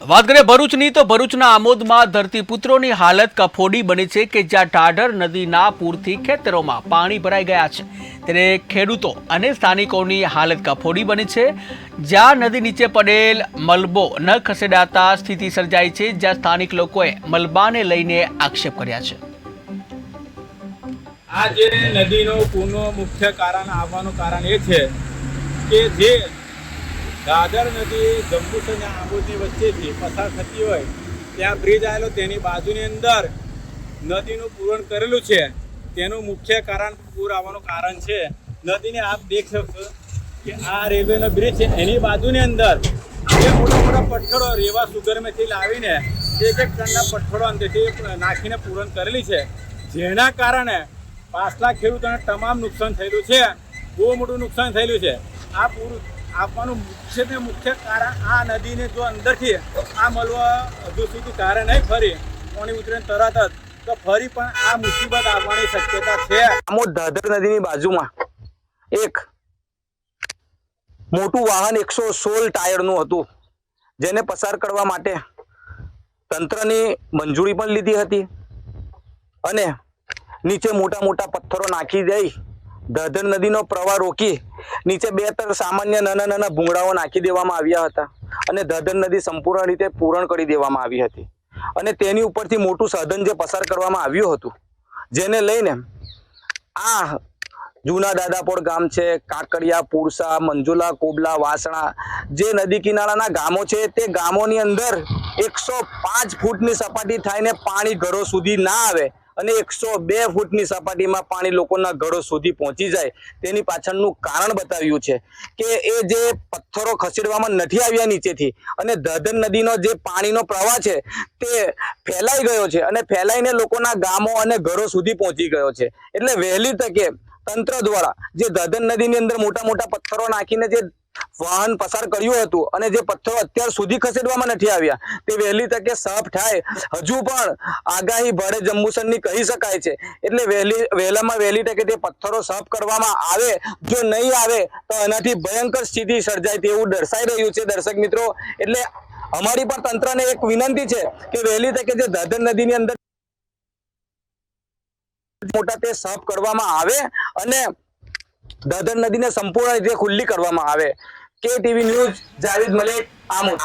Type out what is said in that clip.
વાત કરીએ ભરૂચની, તો ભરૂચના આમોદમાં ધરતીપુત્રોની હાલત કફોડી બની છે કે જ્યાં ટાઢર નદીના પૂરથી ખેતરોમાં પાણી ભરાઈ ગયા છે. ત્યારે ખેડૂતો અને સ્થાનિકોની હાલત કફોડી બની છે. જ્યાં નદી નીચે પડેલ મલબો ન ખસેડાતા સ્થિતિ સર્જાઈ છે, જ્યાં સ્થાનિક લોકોએ મલબાને લઈને આક્ષેપ કર્યા છે. આ જે નદીનો પૂરનો મુખ્ય કારણ આવવાનું કારણ એ છે કે જે દાદર નદી જંબુસર અને આંબોદની વચ્ચેથી પસાર થતી હોય, ત્યાં બ્રિજ આવેલો, તેની બાજુની અંદર નદીનું પૂરણ કરેલું છે. તેનું મુખ્ય કારણ પૂર આવવાનું કારણ છે. નદીને આપ દેખ શકશો કે આ રેલવેનો બ્રિજ છે. એની બાજુની અંદર જે મોટા મોટા પથ્થરો રેવા સુગરમેથી લાવીને એક એક ટનના પથ્થરો અંદરથી નાખીને પૂરણ કરેલી છે. જેના કારણે પાછલા ખેડૂતોને તમામ નુકસાન થયેલું છે. બહુ મોટું નુકસાન થયેલું છે. આ પૂર આપવાનું મુખ્ય ને મુખ્ય કારણ આ નદીને જો અંદરથી આ મળવા હજુ સુધી તારે નહીં ફરી, પાણી ઉતરે તરત જ તો ફરી પણ આ મુસીબત આવવાની શક્યતા છે. આમોદ દાદર નદીની બાજુમાં એક મોટું વાહન એકસો સોળ ટાયરનું હતું, જેને પસાર કરવા માટે તંત્રની મંજૂરી પણ લીધી હતી અને નીચે મોટા મોટા પથ્થરો નાખી દઈ દાદર નદીનો પ્રવાહ રોકી નીચે બે ત્રણ સામાન્ય નાના નાના ભૂંગળાઓ નાખી દેવામાં આવ્યા હતા અને દાદર નદી સંપૂર્ણ રીતે પૂરણ કરી દેવામાં આવી હતી. અને તેની ઉપરથી મોટું સાધન જે પસાર કરવામાં આવ્યું હતું, જેને લઈને આ જૂના દાદાપોળ ગામ છે, કાકડિયા, પુરસા, મંજુલા, કોબલા, વાસણા જે નદી કિનારાના ગામો છે, તે ગામોની અંદર એકસો પાંચ ફૂટની સપાટી થઈને પાણી ઘરો સુધી ના આવે અને એકસો બે ફૂટની સપાટીમાં પાણી લોકોના ઘરો સુધી પહોંચી જાય. તેની પાછળનું કારણ બતાવ્યું છે કે એ જે પથ્થરો ખસેડવામાં નથી આવ્યા નીચેથી અને ધધન નદીનો જે પાણીનો પ્રવાહ છે તે ફેલાઈ ગયો છે અને ફેલાઈને લોકોના ગામો અને ઘરો સુધી પહોંચી ગયો છે. એટલે વહેલી તકે તંત્ર દ્વારા જે ધધન નદીની અંદર મોટા મોટા પથ્થરો નાખીને જે વાહન પસાર કર્યું હતું અને જે પથ્થરો અત્યાર સુધી ખસેડવામાં નથી આવ્યા, તે વહેલી તકે સાફ થાય. હજુ પણ આગાહી ભળે જંબુસરની કહી શકાય છે. એટલે વહેલી, વહેલામાં વહેલી તકે તે પથ્થરો સાફ કરવામાં આવે. જો નહીં આવે, તો એનાથી ભયંકર સ્થિતિ સર્જાય તેવું દર્શાઈ રહ્યું છે દર્શક મિત્રો. એટલે અમારી પણ તંત્રને એક વિનંતી છે કે વહેલી તકે જે દાદર નદીની અંદર મોટા તે સાફ કરવામાં આવે અને દાદર નદીને સંપૂર્ણ રીતે ખુલ્લી કરવામાં આવે. કે ટીવી ન્યૂઝ જાવેદ મલેક આમોદ